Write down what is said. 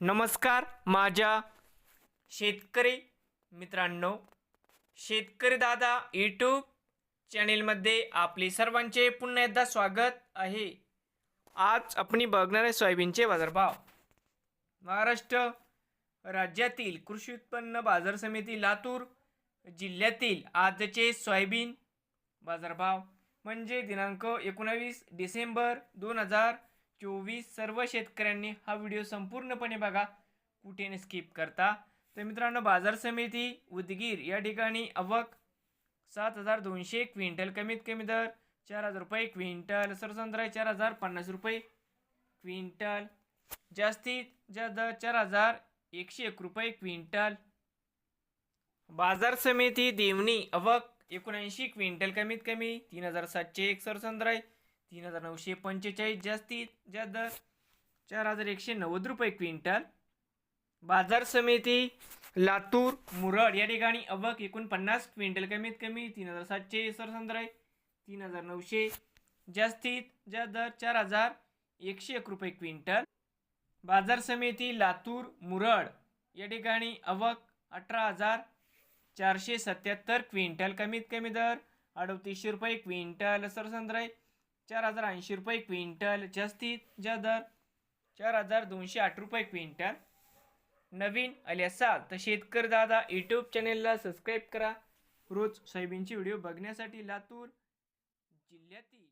नमस्कार माझ्या शेतकरी मित्रांनो शेतकरी दादा यूट्यूब चॅनेलमध्ये आपले सर्वांचे पुन्हा एकदा स्वागत आहे. आज आपण बघणार आहे सोयाबीनचे बाजारभाव. महाराष्ट्र राज्यातील कृषी उत्पन्न बाजार समिती लातूर जिल्ह्यातील आजचे सोयाबीन बाजारभाव म्हणजे दिनांक एकोणावीस डिसेंबर दोन हजार चोवीस सर्व शेतकऱ्यांनी हा व्हिडिओ संपूर्णपणे बघा. कुठेने स्किप करता. तर मित्रांनो बाजार समिती उदगीर या ठिकाणी अवक सात हजार दोनशे क्विंटल कमीत कमी दर चार हजार रुपये क्विंटल सरसंद्रा चार हजार पन्नास रुपये क्विंटल जास्तीत जास्त दर चार हजार एकशे एक रुपये क्विंटल. बाजार समिती देवणी अवक एकोणऐंशी क्विंटल कमीत कमी तीन हजार सातशे एक सरसंद्राय तीन हजार नऊशे पंचेचाळीस जास्तीत ज्या दर चार हजार एकशे नव्वद रुपये क्विंटल. बाजार समिती लातूर मुरड या ठिकाणी अवक एकोणपन्नास क्विंटल कमीत कमी तीन हजार सातशे सरसंद्राय तीन हजार नऊशे जास्तीत ज्या दर चार हजार एकशे एक रुपये क्विंटल. बाजार समिती लातूर मुरड या ठिकाणी अवक अठरा हजार चारशे सत्याहत्तर क्विंटल कमीत कमी दर अडतीसशे रुपये क्विंटल सरसंद्राय चार हजार ऐंशी रुपये क्विंटल जास्तीत जास्त दर चार हजार दोनशे आठ रुपये क्विंटल. नवीन आले असाल तर शेतकरी दादा यूट्यूब चॅनेलला सबस्क्राईब करा. रोज सोयाबीनचे व्हिडिओ बघण्यासाठी लातूर जिल्ह्यातील